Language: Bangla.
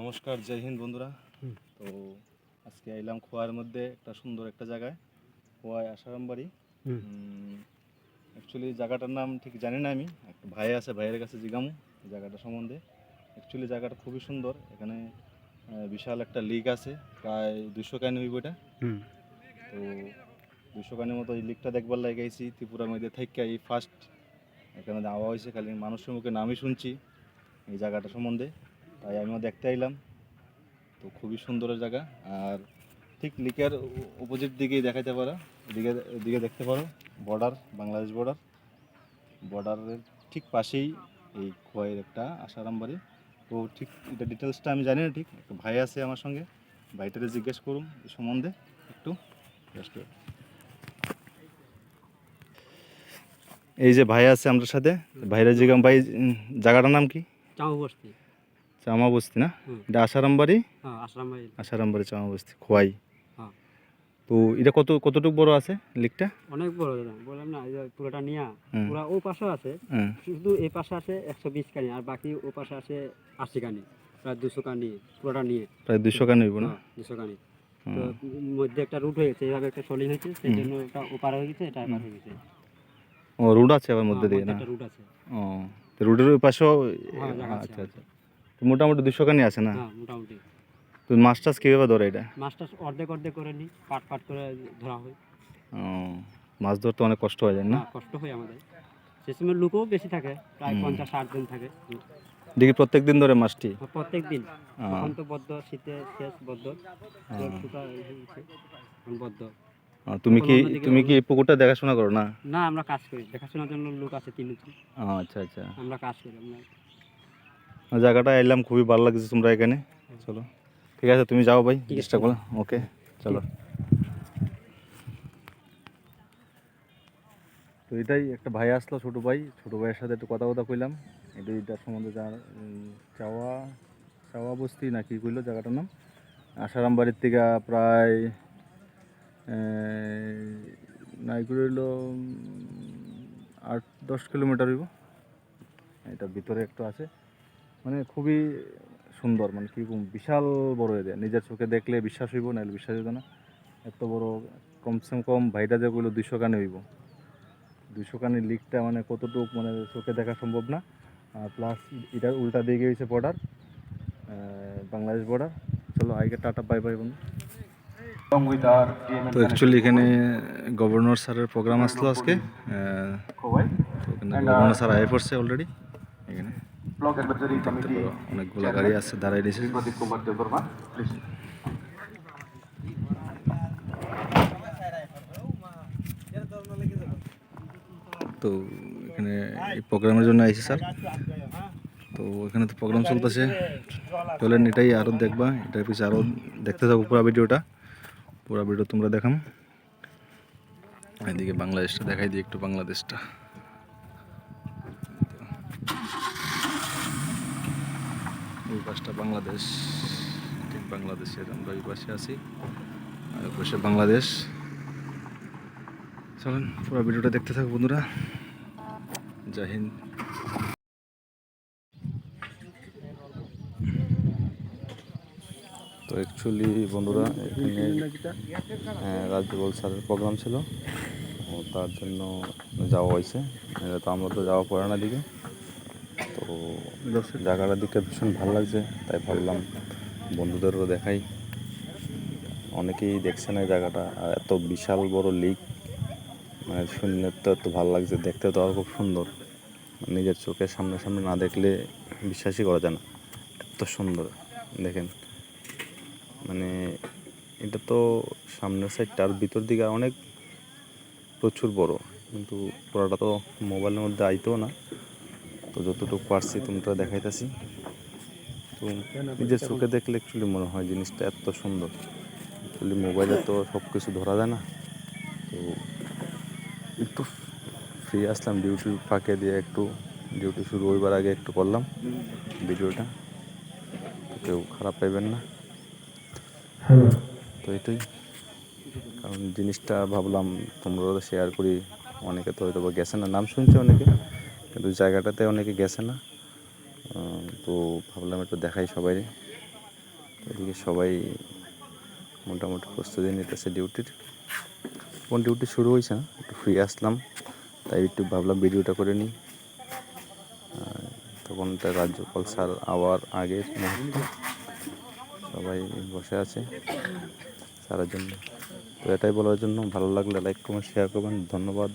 নমস্কার জয় হিন্দ বন্ধুরা। তো আজকে এলাম খোয়ার মধ্যে একটা সুন্দর একটা জায়গায় খোয়ায় আসারাম বাড়ি অ্যাকচুয়ালি জায়গাটার নাম ঠিক জানি না আমি একটা ভাই আছে ভাইয়ের কাছে জিগামু জায়গাটা সম্বন্ধে। অ্যাকচুয়ালি জায়গাটা খুবই সুন্দর এখানে বিশাল একটা লিক আছে প্রায় দুশো কানি হইব এটা? তো দুশো কানের মতো এই লিকটা দেখবার লাগে আইছি ত্রিপুরার মধ্যে থেকে এই ফার্স্ট এখানে আওয়া হয়েছে খালি মানুষের মুখে নামই শুনছি এই জায়গাটা সম্বন্ধে। তাই আমিও দেখতে আইলাম তো খুবই সুন্দর জায়গা। আর ঠিক লিকের অপোজিট দিকেই দেখাতে পারো। এদিকে এদিকে দেখতে পারো। বর্ডার বাংলাদেশ বর্ডার বর্ডারের ঠিক পাশেই এই খোয়াইয়ের একটা আসারাম বাড়ি। তো ঠিক এটা ডিটেলসটা আমি জানি না ঠিক। একটা ভাই আছে আমার সঙ্গে। ভাইটারে জিজ্ঞেস করুন এই সম্বন্ধে একটু। এই যে ভাই আছে আমার সাথে। ভাইরা জিগাম ভাই জায়গাটার নাম কি? চাউ বস্তি চামা বস্তি না এটা আসারাম বাড়ি হ্যাঁ বাড়ি চামা বস্তি খোয়াই। হ্যাঁ। তো এটা কত কতটুকু বড় আছে লিকটা? অনেক বড় দাদা। বললাম না পুরোটা নিয়া। পুরা ও পাশে আছে শুধু এই পাশে আছে একশো বিশ কানি আর বাকি ও পাশে আছে আশি কানি প্রায় দুশো কানি পুরোটা নিয়ে। প্রায় দুশো কান হইব না? হ্যাঁ, দুশো কানি। তো মধ্যে একটা রুট হয়ে গেছে এইভাবে একটা সলিং হয়েছে সেই জন্য এটা ওপার হয়ে গেছে এটা এপার হয়ে গেছে। ও রোড আছে আবার মধ্যে দিয়ে না? একটা রুট আছে। ও তো রোডের ওই পাশেও আচ্ছা আচ্ছা। মোটামুটি দুশো কানি আছে না? হ্যাঁ মোটামুটি। তো মাছ টাছ কীভাবে ধরে এটা? মাছটা অর্ধেক অর্ধেক করে নিই পাট পাট করে ধরা হয়। ও মাছ ধরতে অনেক কষ্ট হয়ে যায় না? হ্যাঁ, কষ্ট হয় আমাদের। সে সময় লোকও বেশি থাকে প্রায় পঞ্চাশ ষাট জন থাকে। দেখি প্রত্যেক দিন ধরে মাছটি? প্রত্যেক দিন। ও, তখন তো বদ্ধ শীতে শেষ বদ্ধ। হয়ে এখন বদ্ধ। তুমি কি তুমি কি পুকুরটা দেখাশোনা করো না? না আমরা কাজ করি। দেখাশোনার জন্য লোক আছে তিনজন। আচ্ছা আচ্ছা। আমরা কাজ করি আমরা জায়গাটা এলাম খুবই ভালো লাগছে তোমরা এখানে। চলো। ঠিক আছে তুমি যাও ভাই চেষ্টা করো। ওকে চলো। তো এটাই একটা ভাই আসলো ছোট ভাই। ছোট ভাইয়ের সাথে একটু কথা কথা কইলাম। এটা এটার সম্বন্ধে চাওয়া চাওয়া বস্তি না কি কইলো জায়গাটার নাম? আসারাম বাড়ির থেকে প্রায় নাই করে হইল আট দশ কিলোমিটার হইব। এটা ভিতরে একটু আছে। মানে খুবই সুন্দর মানে কীরকম বিশাল বড় এরিয়া নিজের চোখে দেখলে বিশ্বাস হইব নাহলে বিশ্বাস হইব না। এত বড় কমসে কম ভাইটা যে কইলো দুইশো কানে হইব। দুইশো কানে লিকটা মানে কতটুক মানে চোখে দেখা সম্ভব না। প্লাস এটার উল্টা দিকে হয়েছে বর্ডার বাংলাদেশ বর্ডার চলো আইকে টাটা বাই বাই বন্ধু। তো অ্যাকচুয়ালি এখানে গভর্নর স্যারের প্রোগ্রাম আসলো আজকে তো গভর্নর স্যার আয়ে পড়ছে অলরেডি দেখতে পারো অনেকগুলো গাড়ি আছে দাঁড়াই দিয়েছে তো এখানে এই প্রোগ্রামের জন্য আইসি স্যার। তো এখানে তো প্রোগ্রাম চলতেছে। চলেন এটাই আরও দেখবা এটার পিছনে আরও দেখতে থাকো পুরো ভিডিওটা। পুরো ভিডিও তোমরা দেখাম। এদিকে বাংলাদেশটা দেখাই দিই একটু বাংলাদেশটা। পাশটা বাংলাদেশ ঠিক বাংলাদেশের আমরা ওই পাশে আছি আর পাশে বাংলাদেশ। চলেন পুরো ভিডিওটা দেখতে থাকো বন্ধুরা। জয় হিন্দ। তো অ্যাকচুয়ালি বন্ধুরা এখানে হ্যাঁ, রাজ্যপাল স্যারের প্রোগ্রাম ছিল। ও তার জন্য যাওয়া হয়েছে। তো আমরা তো যাওয়া পড়ে না দিকে তো জায়গাটার দিকে ভীষণ ভালো লাগছে, তাই ভাবলাম বন্ধুদেরও দেখাই। অনেকেই দেখছে না এই জায়গাটা, আর এত বিশাল বড় লিক মানে শুনলে তো এত ভালো লাগছে, দেখতে তো আরও খুব সুন্দর। নিজের চোখের সামনে সামনে না দেখলে বিশ্বাসই করা যায় না, এত সুন্দর, দেখেন। মানে এটা তো সামনের সাইডটা আর ভিতর দিকে অনেক প্রচুর বড়, কিন্তু পুরোটা তো মোবাইলের মধ্যে আইতেও না। তো যতটুকু পারছি তোমরা দেখাইতেছি। তো নিজের চোখে দেখলে অ্যাকচুয়ালি মনে হয় জিনিসটা এত সুন্দর। অ্যাকচুয়ালি মোবাইলে তো সব কিছু ধরা যায় না। তো একটু ফ্রি আসলাম ডিউটি ফাঁকে দিয়ে একটু ডিউটি শুরু হইবার আগে একটু করলাম ভিডিওটা। কেউ খারাপ পাইবেন না। তো এটাই। কারণ জিনিসটা ভাবলাম তোমরা শেয়ার করি। অনেকে তো হয়তো বা গেছে না নাম শুনছে অনেকে। কিন্তু জায়গাটাতে অনেকে গেছে না। তো ভাবলাম একটু দেখাই সবাই এদিকে সবাই মোটামুটি প্রস্তুতি নিতেছে ডিউটির। কোন ডিউটি শুরু হয়েছে না, একটু ফ্রি আসলাম, তাই একটু ভাবলাম ভিডিওটা করে নিই। তখন রাজ্যপাল স্যার আওয়ার মুহূর্ত সবাই বসে আছে সারার জন্য তো এটাই বলার জন্য, ভালো লাগলে লাইক কমেন্ট শেয়ার করবেন। ধন্যবাদ